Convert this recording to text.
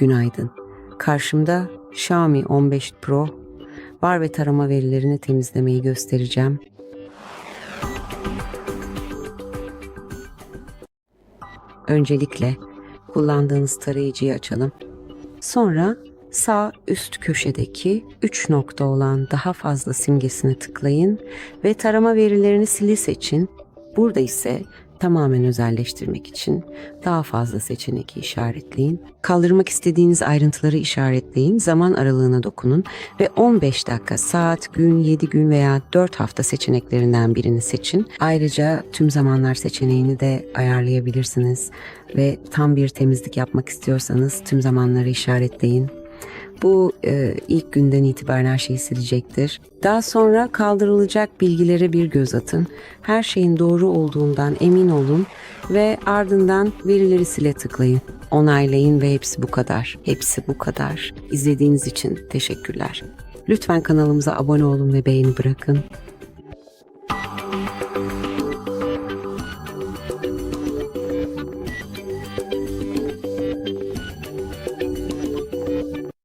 Günaydın. Karşımda Xiaomi 15 Pro var ve tarama verilerini temizlemeyi göstereceğim. Öncelikle kullandığınız tarayıcıyı açalım. Sonra sağ üst köşedeki 3 nokta olan daha fazla simgesine tıklayın ve tarama verilerini sili seçin. Burada ise tamamen özelleştirmek için daha fazla seçeneği işaretleyin. Kaldırmak istediğiniz ayrıntıları işaretleyin, zaman aralığına dokunun ve 15 dakika, saat, gün, 7 gün veya 4 hafta seçeneklerinden birini seçin. Ayrıca tüm zamanlar seçeneğini de ayarlayabilirsiniz ve tam bir temizlik yapmak istiyorsanız tüm zamanları işaretleyin. Bu e, ilk günden itibaren her şeyi silecektir. Daha sonra kaldırılacak bilgilere bir göz atın. Her şeyin doğru olduğundan emin olun ve ardından verileri sile tıklayın. Onaylayın ve hepsi bu kadar. Hepsi bu kadar. İzlediğiniz için teşekkürler. Lütfen kanalımıza abone olun ve beğeni bırakın.